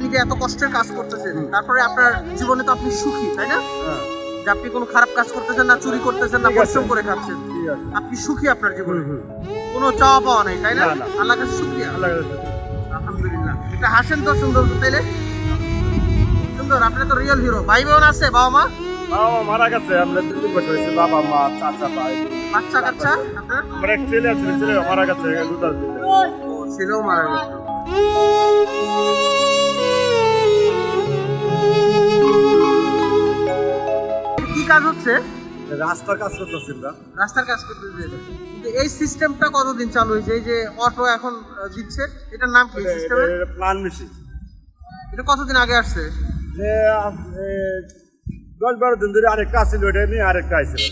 আপনি যে এত কষ্টের কাজ করতেছেন তারপরে আপনার জীবনে তো আপনি সুখী তাই না? হ্যাঁ। যে আপনি কোনো খারাপ কাজ করতেছেন না চুরি করতেছেন না। পরিশ্রম করে খাচ্ছেন আপনি সুখী আপনার জীবনে? কোনো চাওয়া পাওয়া নেই তাই না। আল্লাহ কাছে আলহামদুলিল্লাহ। এটা হাসেন তো সুন্দর তাইলে সুন্দর আপনি তো রিয়েল হিরো ভাই বোন আছে বাবা মা বাবা মারা গেছে আমরা তিন বছর হয়েছে বাবা মা চাচা ভাই। বাচ্চা কাচ্চা? আপনার? আমার এক ছেলে আছে ছেলে মারা গেছে ছেলেও মারা গেছে। কাজ হচ্ছে? রাস্তার কাজ করতেছি রাস্তার কাজ করতে কিন্তু এই সিস্টেমটা কতদিন চালু হয়েছে? এই যে অটো এখন দিচ্ছে এটার নাম কি সিস্টেমের প্লান মেশিন এটা কতদিন আগে আসছে? যে দশ বারো দিন ধরে আরেকটা আসছিল ওটা নিয়ে আরেকটা আসছিল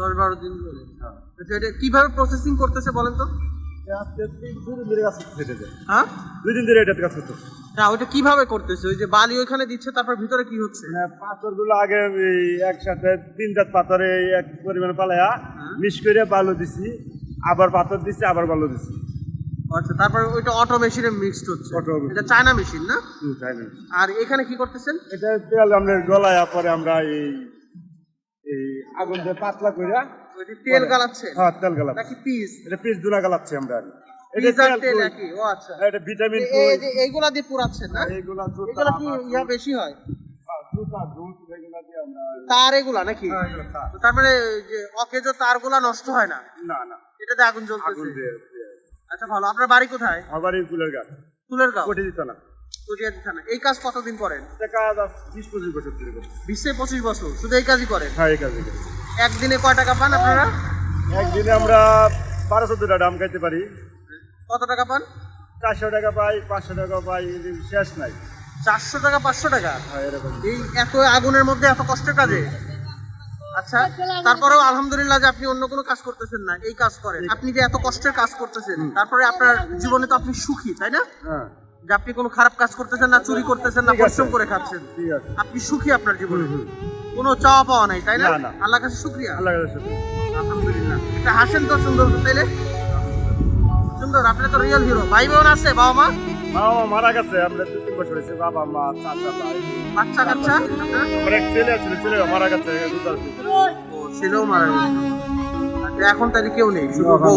দশ বারো দিন ধরে। আচ্ছা, এটা কীভাবে প্রসেসিং করতেছে বলেন তো? হ্যাঁ? দুই দিন ধরে এটাতে কাজ করতেছে না ওইটা কীভাবে করতেছে? ওই যে বালি ওইখানে দিচ্ছে তারপর ভিতরে কি হচ্ছে? মানে পাথরগুলো আগে একসাথে তিন চার পাথরে এক পরিমাণে পালায়া মিশ করে বালু দিছি আবার পাথর দিছি আবার বালু দিছি। আচ্ছা তারপর ওইটা অটো মেশিনে মিক্সড হচ্ছে। Machine। এটা চায়না মেশিন না? হুম, তাই না? আর এখানে কি করতেছেন? এটা আমরা গলায়া পরে আমরা এই এই আগুন দিয়ে পাতলা কইরা ওই যে তেল গালাচ্ছে? হ্যাঁ তেল নাকি পিস? এটা পিস গালাচ্ছি আমরা তেল ও আচ্ছা। এটা ভিটামিন এই যে এইগুলা দিয়ে পুরাচ্ছেন না? এইগুলা এগুলা কি ইয়া বেশি হয়? হ্যাঁ, আমরা তার এগুলা নাকি? হ্যাঁ, তার। মানে যে অকেজো তারগুলা নষ্ট হয় না? না না। এটাতে আগুন জ্বলতেছে। আচ্ছা ভালো। আপনার বাড়ি কোথায়? আবার এই ফুলের গাছ কোটি দিত না। কুটিয়াদি থানা এই কাজ কতদিন করেন? এটা কাজ বিশ পঁচিশ বছর ধরে করছি। বিশ থেকে পঁচিশ বছর। শুধু এই কাজই করেন? হ্যাঁ এই কাজে করি। একদিনে কয় টাকা পান আপনারা? একদিনে আমরা খাইতে পারি। কত টাকা পান? চারশো টাকা পাই পাঁচশো টাকা পাই শেষ নাই। চারশো টাকা পাঁচশো টাকা? হ্যাঁ এরকম। এই এত আগুনের মধ্যে এত কষ্টের কাজে? আচ্ছা তারপরেও আলহামদুলিল্লাহ যে আপনি অন্য কোনো কাজ করতেছেন না এই কাজ করেন। আপনি যে এত কষ্টের কাজ করতেছেন তারপরে আপনার জীবনে তো আপনি সুখী তাই না? হ্যাঁ। যে আপনি কোনো খারাপ কাজ করতেছেন না চুরি করতেছেন না পরিশ্রম করে খাচ্ছেন আপনি সুখী আপনার জীবনে? কোনো চাওয়া পাওয়া নাই তাই না। আল্লাহ কাছে শুক্রিয়া। আল্লাহ কাছে। আলহামদুলিল্লাহ। এটা হাসেন তো সুন্দর তাইলে? সুন্দর আপনি তো রিয়েল হিরো ভাই বোন আছে বাবা মা বাবা মা মারা গেছে আমরা দু তিন বছর হয়েছে। বাবা মা চাচা ভাই। বাচ্চা কাচ্চা? আপনার? আমার এক ছেলে আছে ছেলে মারা গেছে ছেলেও মারা গেছে। এখন তাহলে কেউ নেই শুধু বউ।